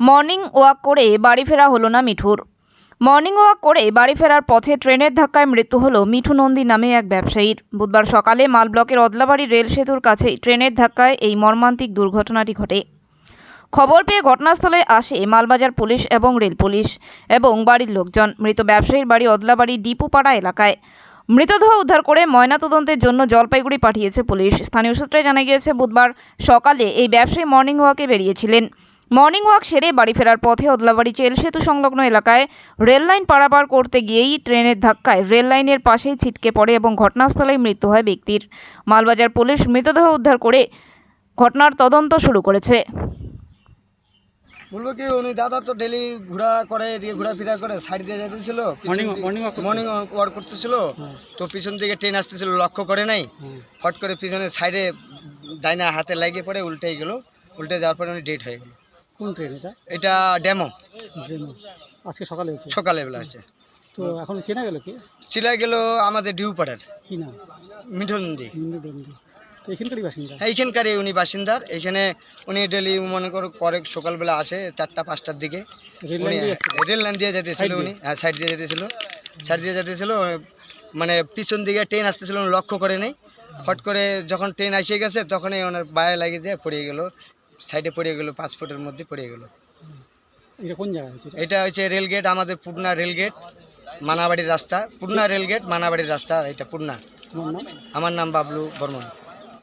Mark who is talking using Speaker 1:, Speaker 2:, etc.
Speaker 1: Morning walk করে বাড়ি ফেরা হলো না মিঠুর। মর্নিং ওয়াক করে বাড়ি ফেরার পথে ট্রেনের ধাক্কায় মৃত্যু হলো মিঠু নন্দী নামে এক ব্যবসায়ীর। বুধবার সকালে মাল ব্লকের অদলাবাড়ি রেল সেতুর কাছেই ট্রেনের ধাক্কায় এই মর্মান্তিক দুর্ঘটনাটি ঘটে। খবর পেয়ে ঘটনাস্থলে আসে মালবাজার পুলিশ এবং রেল পুলিশ এবং বাড়ির লোকজন। মৃত ব্যবসায়ীর বাড়ি অদলাবাড়ি ডিপুপাড়া এলাকায়। মৃতদেহ উদ্ধার করে ময়নাতদন্তের জন্য জলপাইগুড়ি পাঠিয়েছে পুলিশ। স্থানীয় সূত্রে জানা গিয়েছে, বুধবার সকালে এই ব্যবসায়ী মর্নিং ওয়াকে বেরিয়েছিলেন। মর্নিং ওয়াক সেরে বাড়ি ফেরার পথে অদলাবাড়ি চেল সেতু সংলগ্ন এলাকায় রেল লাইন পারাপার করতে গিয়েই ট্রেনের ধাক্কায় রেল লাইনের পাশেই ছিটকে পড়ে এবং ঘটনাস্থলেই মৃত্যু হয় ব্যক্তির। মালবাজার পুলিশ মৃতদেহ উদ্ধার করে ঘটনার তদন্ত শুরু করেছে।
Speaker 2: বলব কি উনি দাদা তো ডেলি ঘোরা করে এদিকে ঘোরাফেরা করে সাইড দিয়ে যেতেছিল
Speaker 3: morning
Speaker 2: মর্নিং ওয়ার্ক করতেছিল। তো পিছন দিকে ট্রেন আসতেছিল লক্ষ্য করে নাই। হট করে পিছনে সাইডে ডাইনা হাতে লাগিয়ে পড়ে উল্টে গেল উল্টে যাওয়ার পরে উনি ডেট হয়ে গেল।
Speaker 3: কোন ট্রেন এটা?
Speaker 2: এটা ডেমো।
Speaker 3: ট্রেন আজকে সকালে হয়েছে?
Speaker 2: সকালবেলা আছে
Speaker 3: তো এখন চেনা গেল কি?
Speaker 2: চিলাই গেল আমাদের ডিউ পাড়ার।
Speaker 3: কি নাম?
Speaker 2: মিঠুন দি
Speaker 3: তো এখানকারই বাসিন্দা?
Speaker 2: এইখানকারই উনি বাসিন্দার। এখানে উনি ডেলি মনে করো করে সকালবেলা আসে চারটা পাঁচটার দিকে।
Speaker 3: রেল লাইন দিয়ে
Speaker 2: যেতেছিল উনি। হ্যাঁ সাইড দিয়ে যেতেছিল। সাইড দিয়ে যেতেছিল মানে পিছন দিকে ট্রেন আসতেছিল উনি লক্ষ্য করে নেই। হট করে যখন ট্রেন এসে গেছে তখনই ওনার বায়ে লাগিয়ে দিয়ে পড়ে গেল। সাইডে পড়ে গেল পাঁচ ফুটের মধ্যে পড়ে গেল।
Speaker 3: এটা কোন জায়গায় হচ্ছে এটা?
Speaker 2: এটা হচ্ছে রেলগেট আমাদের পুটনা রেলগেট মানাবাড়ির রাস্তা। পুটনা রেলগেট মানাবাড়ির রাস্তা এটা পুটনা
Speaker 3: তোমার নাম?
Speaker 2: আমার নাম বাবলু বর্মন।